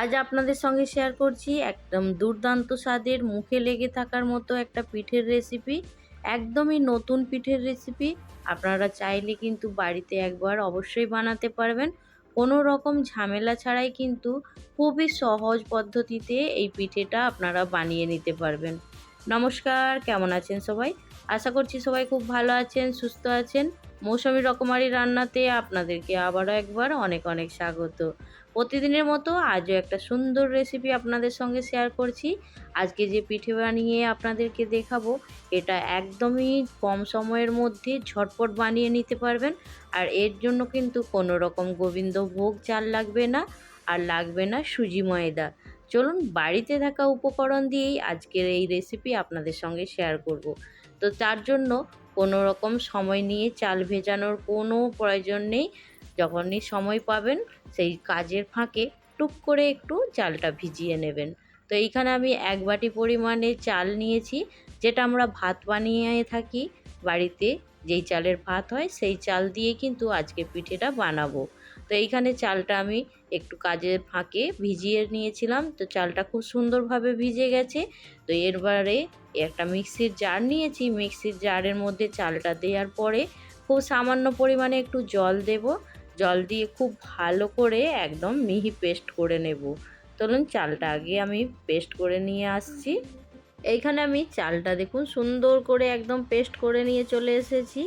আজ আপনাদের সঙ্গে শেয়ার করছি একদম দুর্দান্ত স্বাদের, মুখে লেগে থাকার মতো একটা পিঠের রেসিপি একদমই নতুন পিঠের রেসিপি আপনারা চাইলে কিন্তু বাড়িতে একবার অবশ্যই বানাতে পারবেন। কোনো রকম ঝামেলা ছাড়াই কিন্তু খুবই সহজ পদ্ধতিতে এই পিঠেটা আপনারা বানিয়ে নিতে পারবেন। নমস্কার, কেমন আছেন সবাই? আশা করছি সবাই খুব ভালো আছেন, সুস্থ আছেন। মৌসুমি রকমারি রান্নাতে আপনাদেরকে আবারও একবার অনেক অনেক স্বাগত। প্রতিদিনের মতো আজও একটা সুন্দর রেসিপি আপনাদের সঙ্গে শেয়ার করছি। আজকে যে পিঠে বানিয়ে আপনাদেরকে দেখাবো, এটা একদমই কম সময়ের মধ্যে ঝটপট বানিয়ে নিতে পারবেন। আর এর জন্য কিন্তু কোনো রকম গোবিন্দভোগ চাল লাগবে না, আর লাগবে না সুজি ময়দা। চলুন বাড়িতে থাকা উপকরণ দিয়েই আজকের এই রেসিপি আপনাদের সঙ্গে শেয়ার করব। তো তার জন্য কোনো রকম সময় নিয়ে চাল ভেজানোর কোনো প্রয়োজন নেই। যখনই সময় পাবেন, সেই কাজের ফাঁকে টুক করে একটু চালটা ভিজিয়ে নেবেন। তো এইখানে আমি এক বাটি পরিমাণে চাল নিয়েছি, যেটা আমরা ভাত বানিয়ে থাকি বাড়িতে। যেই চালের ভাত হয়, সেই চাল দিয়ে কিন্তু আজকে পিঠেটা বানাবো। তো এইখানে চালটা আমি একটু কাজের ফাঁকে ভিজিয়ে নিয়েছিলাম। তো চালটা খুব সুন্দরভাবে ভিজে গেছে। তো এরবারে একটা মিক্সির জার নিয়েছি। মিক্সির জারের মধ্যে চালটা দেওয়ার পরে খুব সামান্য পরিমাণে একটু জল দেব। জল দিয়ে খুব ভালো করে একদম মিহি পেস্ট করে নেব। চলুন চালটা আগে আমি পেস্ট করে নিয়ে আসছি। এইখানে আমি চালটা দেখুন সুন্দর করে একদম পেস্ট করে নিয়ে চলে এসেছি।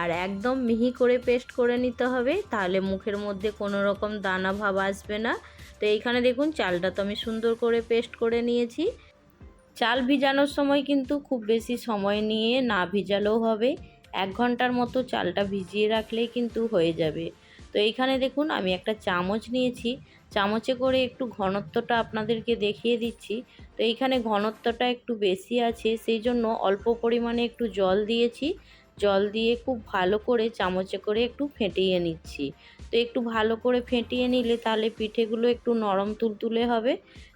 আর একদম মিহি করে পেস্ট করে নিতে হবে, তাহলে মুখের মধ্যে কোনো রকম দানা ভাব আসবে না। তো এইখানে দেখুন চালটা তো আমি সুন্দর করে পেস্ট করে নিয়েছি। চাল ভিজানোর সময় কিন্তু খুব বেশি সময় নিয়ে না ভিজালেও হবে। এক ঘণ্টার মতো চালটা ভিজিয়ে রাখলেই কিন্তু হয়ে যাবে। তো এইখানে দেখুন আমি একটা চামচ নিয়েছি। চামচে করে একটু ঘনত্বটা আপনাদেরকে দেখিয়ে দিচ্ছি। তো এইখানে ঘনত্বটা একটু বেশি আছে, সেই জন্য অল্প পরিমাণে একটু জল দিয়েছি। জল দিয়ে খুব ভালো করে চামচে করে একটু ফেটিয়ে নিচ্ছি। তো একটু ভালো করে ফেটিয়ে নিলে তাহলে পিঠেগুলো একটু নরম তুলতুলে হবে।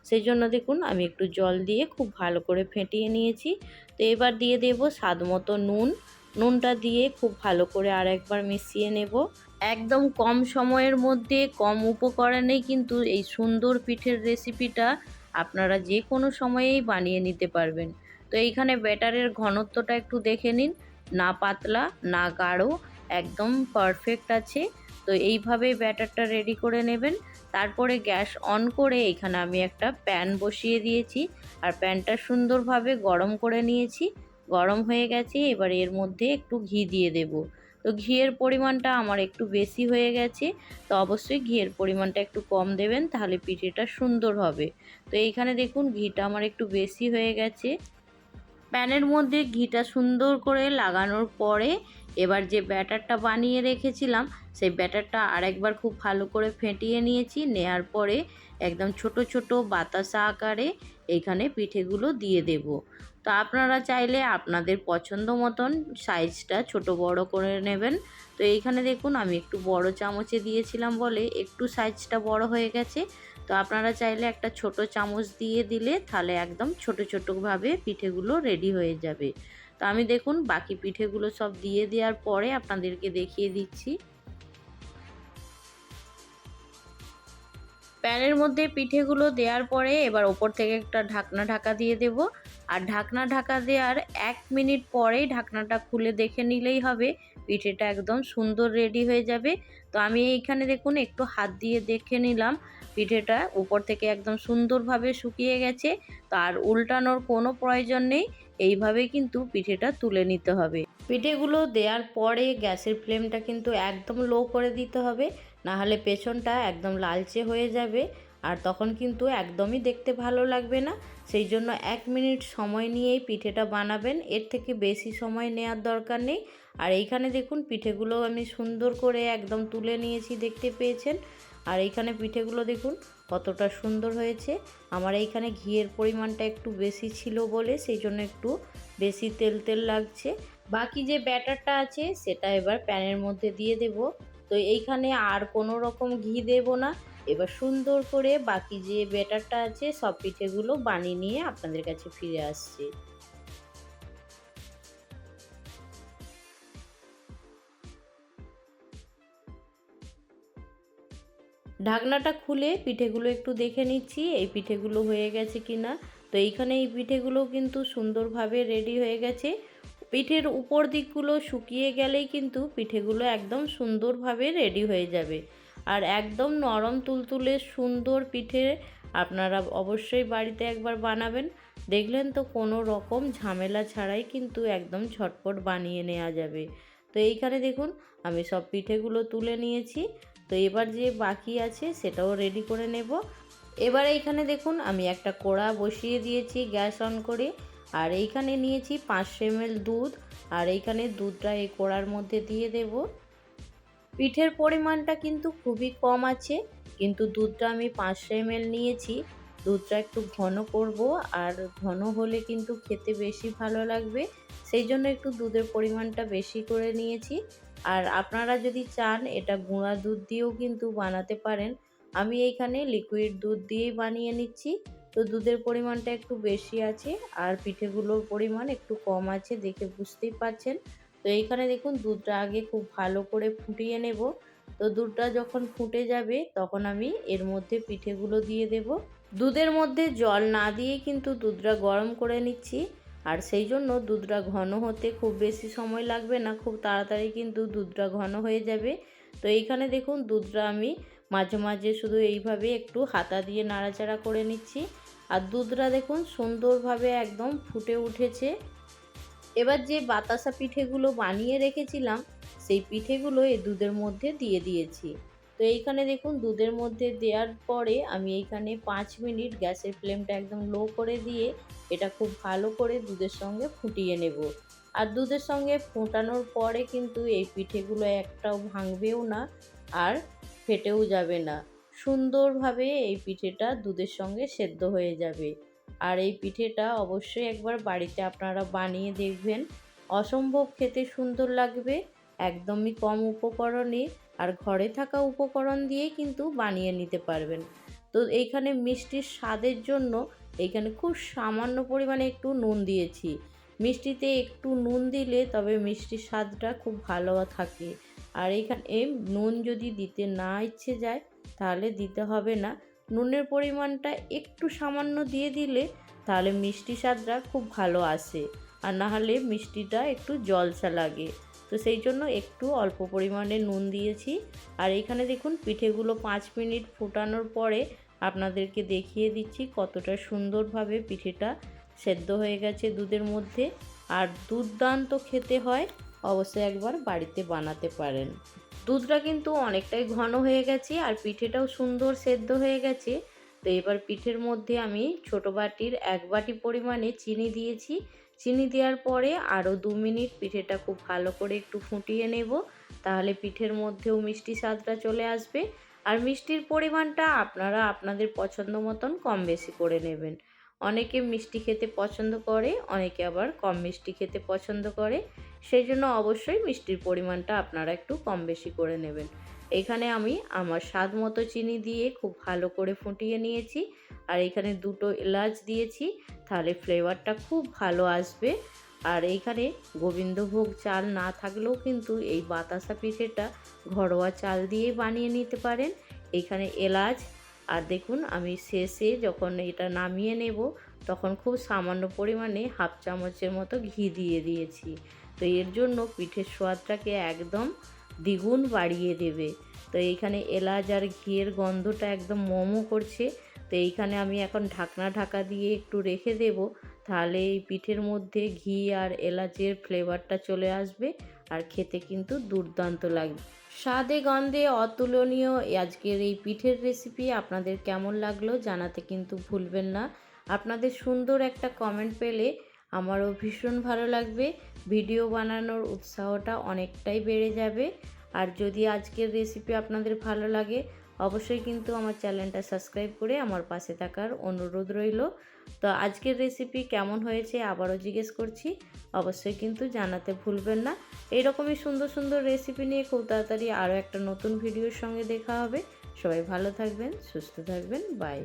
সেই জন্য দেখুন আমি একটু জল দিয়ে খুব ভালো করে ফেটিয়ে নিয়েছি। তো এবার দিয়ে দেব স্বাদ মতো নুন। নুনটা দিয়ে খুব ভালো করে আর একবার মিশিয়ে নেব। একদম কম সময়ের মধ্যে, কম উপকরণেই কিন্তু এই সুন্দর পিঠের রেসিপিটা আপনারা যে কোনো সময়েই বানিয়ে নিতে পারবেন। তো এইখানে ব্যাটারের ঘনত্বটা একটু দেখে নিন। না পাতলা, না গাঢ়, একদম পারফেক্ট আছে। তো এইভাবে ব্যাটারটা রেডি করে নেবেন। তারপরে গ্যাস অন করে এখানে আমি একটা প্যান বসিয়ে দিয়েছি। আর প্যানটা সুন্দরভাবে গরম করে নিয়েছি। গরম হয়ে গেছে, এবার এর মধ্যে একটু ঘি দিয়ে দেব। তো ঘিয়ের পরিমাণটা আমার একটু বেশি হয়ে গেছে, তো অবশ্যই ঘিয়ের পরিমাণটা একটু কম দেবেন, তাহলে পিঠেটা সুন্দর হবে। তো এইখানে দেখুন, ঘিটা আমার একটু বেশি হয়ে গেছে। প্যানের মধ্যে ঘিটা সুন্দর করে লাগানোর পরে এবার যে ব্যাটারটা বানিয়ে রেখেছিলাম, সেই ব্যাটারটা আরেকবার খুব ভালো করে ফেটিয়ে নিয়েছি, নেয়ার পরে একদম ছোট ছোট বাতাসা আকারে এইখানে পিঠেগুলো দিয়ে দেব। তো আপনারা চাইলে আপনাদের পছন্দ মতন সাইজটা ছোট বড় করে নেবেন। তো এইখানে দেখুন, আমি একটু বড় চামচে দিয়েছিলাম বলে একটু সাইজটা বড় হয়ে গেছে। তো আপনারা চাইলে একটা ছোট চামচ দিয়ে দিলে তাহলে একদম ছোট ছোটোভাবে পিঠেগুলো রেডি হয়ে যাবে। তো আমি দেখুন, বাকি পিঠেগুলো সব দিয়ে দেওয়ার পরে আপনাদেরকে দেখিয়ে দিচ্ছি। প্যানের মধ্যে পিঠেগুলো দেওয়ার পরে এবার ওপর থেকে একটা ঢাকনা ঢাকা দিয়ে দেব। আর ঢাকনা ঢাকা দেওয়ার এক মিনিট পরেই ঢাকনাটা খুলে দেখে নিলেই হবে, পিঠেটা একদম সুন্দর রেডি হয়ে যাবে। তো আমি এইখানে দেখুন, একটু হাত দিয়ে দেখে নিলাম, পিঠেটা উপর থেকে একদম সুন্দরভাবে শুকিয়ে গেছে। তার উল্টানোর কোনো প্রয়োজন নেই এইভাবে কিন্তু পিঠেটা তুলে নিতে হবে। পিঠেগুলো দেওয়ার পরে গ্যাসের ফ্লেমটা কিন্তু একদম লো করে দিতে হবে। না হলে পেছনটা একদম লালচে হয়ে যাবে আর তখন কিন্তু একদমই দেখতে ভালো লাগবে না। সেই জন্য এক মিনিট সময় নিয়েই পিঠেটা বানাবেন। এর থেকে বেশি সময় নেওয়ার দরকার নেই। আর এইখানে দেখুন, পিঠেগুলো আমি সুন্দর করে একদম তুলে নিয়েছি, দেখতে পেয়েছেন? আর এইখানে পিঠেগুলো দেখুন, কতটা সুন্দর হয়েছে। আমার এইখানে ঘিয়ের পরিমাণটা একটু বেশি ছিল বলে, সেই জন্য একটু বেশি তেল তেল লাগছে। বাকি যে ব্যাটারটা আছে, সেটা এবার প্যানের মধ্যে দিয়ে দেব। তো এইখানে আর কোনো রকম ঘি দেব না। এবার সুন্দর করে বাকি যে ব্যাটারটা আছে, সব পিঠেগুলো বানিয়ে নিয়ে আপনাদের কাছে ফিরে আসছে। ঢাকনাটা খুলে পিঠেগুলো একটু দেখে নিচ্ছি, এই পিঠেগুলো হয়ে গেছে কি না তো এইখানে এই পিঠেগুলো কিন্তু সুন্দরভাবে রেডি হয়ে গেছে। পিঠের উপর দিকগুলো শুকিয়ে গেলেই কিন্তু পিঠেগুলো একদম সুন্দরভাবে রেডি হয়ে যাবে। আর একদম নরম তুলতুলে সুন্দর পিঠে আপনারা অবশ্যই বাড়িতে একবার বানাবেন। দেখলেন তো কোনো রকম ঝামেলা ছাড়াই কিন্তু একদম ঝটপট বানিয়ে নেওয়া যাবে। তো এইখানে দেখুন, আমি সব পিঠেগুলো তুলে নিয়েছি। তো এবার যে বাকি আছে সেটাও রেডি করে নেব। এবার এইখানে দেখুন, আমি একটা কড়া বসিয়ে দিয়েছি গ্যাস অন করে। আর এইখানে নিয়েছি পাঁচশো এমএল দুধ, আর এইখানে দুধটা এই কড়ার মধ্যে দিয়ে দেব। পিঠের পরিমাণটা কিন্তু খুবই কম আছে, কিন্তু দুধটা আমি পাঁচশো এমএল নিয়েছি। দুধটা একটু ঘন করব, আর ঘন হলে কিন্তু খেতে বেশি ভালো লাগবে। সেই জন্য একটু দুধের পরিমাণটা বেশি করে নিয়েছি। আর আপনারা যদি চান, এটা গুঁড়া দুধ দিয়েও কিন্তু বানাতে পারেন। আমি এইখানে লিকুইড দুধ দিয়েই বানিয়ে নিচ্ছি। তো দুধের পরিমাণটা একটু বেশি আছে আর পিঠেগুলোর পরিমাণ একটু কম আছে দেখে বুঝতেই পারছেন। তো এইখানে দেখুন দুধটা আগে খুব ভালো করে ফুটিয়ে নেব। তো দুধটা যখন ফুটে যাবে তখন আমি এর মধ্যে পিঠেগুলো দিয়ে দেব। দুধের মধ্যে জল না দিয়ে কিন্তু দুধটা গরম করে নিচ্ছি। আর সেই জন্য দুধটা ঘন হতে খুব বেশি সময় লাগবে না, খুব তাড়াতাড়ি কিন্তু দুধটা ঘন হয়ে যাবে। তো এইখানে দেখুন দুধটা আমি মাঝে মাঝে শুধু এইভাবে একটু হাতা দিয়ে নাড়াচাড়া করে নিচ্ছি। আর দুধটা দেখুন সুন্দরভাবে একদম ফুটে উঠেছে। এবার যে বাতাসা পিঠেগুলো বানিয়ে রেখেছিলাম, সেই পিঠেগুলো এই দুধের মধ্যে দিয়ে দিয়েছি। তো এইখানে দেখুন দুধের মধ্যে দেওয়ার পরে আমি এইখানে পাঁচ মিনিট গ্যাসের ফ্লেমটা একদম লো করে দিয়ে এটা খুব ভালো করে দুধের সঙ্গে ফুটিয়ে নেব। আর দুধের সঙ্গে ফোটানোর পরে কিন্তু এই পিঠেগুলো একটাও ভাঙবেও না আর ফেটেও যাবে না। সুন্দরভাবে এই পিঠেটা দুধের সঙ্গে সেদ্ধ হয়ে যাবে। আর এই পিঠেটা অবশ্যই একবার বাড়িতে আপনারা বানিয়ে দেখবেন। অসম্ভব খেতে সুন্দর লাগবে, একদমই কম উপকরণে আর ঘরে থাকা উপকরণ দিয়ে কিন্তু বানিয়ে নিতে পারবেন। তো এইখানে মিষ্টির স্বাদের জন্য এইখানে খুব সামান্য পরিমাণে একটু নুন দিয়েছি। মিষ্টিতে একটু নুন দিলে তবে মিষ্টির স্বাদটা খুব ভালো থাকে। আর এইখানে নুন যদি দিতে না ইচ্ছে যায় তাহলে দিতে হবে না। নুনের পরিমাণটা একটু সামান্য দিয়ে দিলে তাহলে মিষ্টি স্বাদটা খুব ভালো আসে। আর না হলে মিষ্টিটা একটু জলসা লাগে। তো সেই জন্য একটু অল্প পরিমাণে নুন দিয়েছি। আর এখানে দেখুন, পিঠেগুলো পাঁচ মিনিট ফোটানোর পরে আপনাদেরকে দেখিয়ে দিচ্ছি কতটা সুন্দরভাবে পিঠেটা সেদ্ধ হয়ে গেছে দুধের মধ্যে। আর দুর্দান্ত খেতে হয়, অবশ্যই একবার বাড়িতে বানাতে পারেন। দুধটা কিন্তু অনেকটাই ঘন হয়ে গেছে আর পিঠেটাও সুন্দর সেদ্ধ হয়ে গেছে। তো এবার পিঠের মধ্যে আমি ছোট বাটির এক বাটি পরিমাণে চিনি দিয়েছি। চিনি দেওয়ার পরে আরও দু মিনিট পিঠেটা খুব ভালো করে একটু ফুটিয়ে নেব। তাহলে পিঠের মধ্যেও মিষ্টি স্বাদটা চলে আসবে। আর মিষ্টির পরিমাণটা আপনারা আপনাদের পছন্দ মতন কম বেশি করে নেবেন। অনেকে মিষ্টি খেতে পছন্দ করে, অনেকে আবার কম মিষ্টি খেতে পছন্দ করে। সেই জন্য অবশ্যই মিষ্টির পরিমাণটা আপনারা একটু কম বেশি করে নেবেন। এখানে আমি আমার স্বাদ মতো চিনি দিয়ে খুব ভালো করে ফুটিয়ে নিয়েছি। আর এখানে দুটো এলাচ দিয়েছি, তাহলে ফ্লেভারটা খুব ভালো আসবে। আর এইখানে গোবিন্দভোগ চাল না থাকলেও কিন্তু এই বাতাসা পিঠেটা ঘরোয়া চাল দিয়ে বানিয়ে নিতে পারেন। এখানে এলাচ আর দেখুন আমি শেষে যখন এটা নামিয়ে নেব, তখন খুব সামান্য পরিমাণে হাফ চামচের মতো ঘি দিয়ে দিয়েছি। তো এর জন্য পিঠের স্বাদটাকে একদম দ্বিগুণ বাড়িয়ে দেবে। তো এইখানে এলাচ আর ঘিয়ের গন্ধটা একদম মোমো করছে। তো এইখানে আমি এখন ঢাকনা ঢাকা দিয়ে একটু রেখে দেব, তাহলে এই পিঠের মধ্যে ঘি আর এলাচের ফ্লেভারটা চলে আসবে। আর খেতে কিন্তু দুর্দান্ত লাগবে। স্বাদে গন্ধে অতুলনীয় আজকের এই পিঠের রেসিপি আপনাদের কেমন লাগল জানাতে কিন্তু ভুলবেন না। আপনাদের সুন্দর একটা কমেন্ট পেলে আমারও ভীষণ ভালো লাগবে। ভিডিও বানানোর উৎসাহটা অনেকটাই বেড়ে যাবে। আর যদি আজকের রেসিপি আপনাদের ভালো লাগে অবশ্যই কিন্তু আমার চ্যানেলটা সাবস্ক্রাইব করে আমার পাশে থাকার অনুরোধ রইল। তো আজকের রেসিপি কেমন হয়েছে আবারও জিজ্ঞেস করছি। অবশ্যই কিন্তু জানাতে ভুলবেন না। এইরকমই সুন্দর সুন্দর রেসিপি নিয়ে খুব তাড়াতাড়ি আরও একটা নতুন ভিডিওর সঙ্গে দেখা হবে। সবাই ভালো থাকবেন, সুস্থ থাকবেন বাই